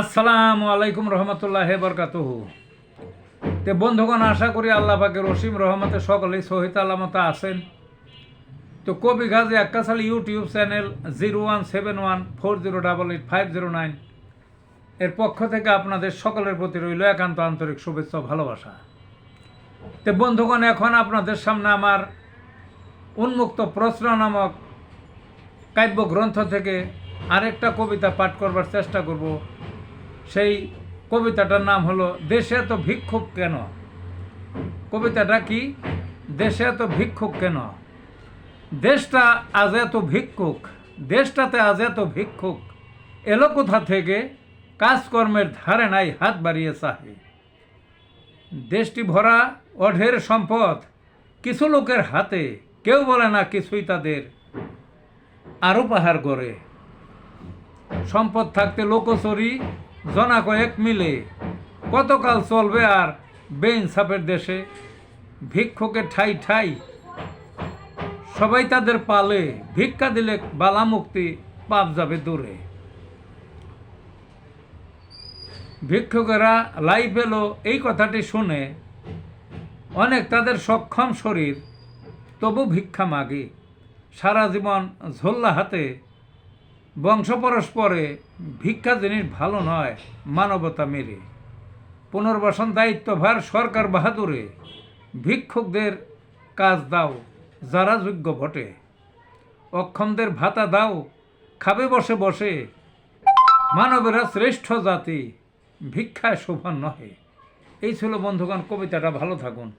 আসসালামু আলাইকুম রহমতুল্লাহ বরকাতুহ। তে বন্ধুগণ, আশা করি আল্লাহ পাকের রসিম রহমতে সকলেই সহিত আলামতে আছেন। তো কবি Gazi Akkasal YouTube channel zero one seven one four zero double eight five zero nine এর পক্ষ থেকে আপনাদের সকলের প্রতি রইল একান্ত আন্তরিক শুভেচ্ছা ভালোবাসা। তো বন্ধুগণ, এখন আপনাদের সামনে আমার উন্মুক্ত প্রশ্ন নামক কাব্য গ্রন্থ থেকে আরেকটা কবিতা পাঠ করবার চেষ্টা করব। সেই কবিতাটার নাম হলো, দেশে এত ভিক্ষুক কেন? কবিতাটা কি? দেশে এত ভিক্ষুক কেন? দেশটা আজ এত ভিক্ষুক, দেশটাতে আজ এত ভিক্ষুক, এলো কোথা থেকে? কাজকর্মের ধারে নাই হাত বাড়িয়ে চাহে। দেশটি ভরা অঢের সম্পদ, কিছু লোকের হাতে, কেউ বলে না কিছুই তাদের আরও পাহাড় করে সম্পদ থাকতে লোকচুরি জনা কয়েক মিলে। কতকাল চলবে আর বেইনসাফের দেশে। ভিক্ষুকের ঠাই ঠাই। সবাই তাদের পালে। ভিক্ষা দিলে বালা মুক্তি পাপ যাবে দূরে। ভিক্ষুকেরা লাই পেল এই কথাটি শুনে। অনেক তাদের সক্ষম শরীর, তবু ভিক্ষা মাগে। সারা জীবন ঝোল্লা হাতে বংশ পরস্পরে ভিক্ষা জিনিস ভালো নয়, মানবতা মেরে। পুনর্বাসন দায়িত্বভার সরকার বাহাদুরে। ভিক্ষুকদের কাজ দাও, যারা যোগ্য ভটে অক্ষমদের ভাতা দাও, খাবে বসে বসে। মানবেরা শ্রেষ্ঠ জাতি, ভিক্ষায় শোভন নহে। এই ছিল বন্ধুগণ, কবিতাটা ভালো থাকুন।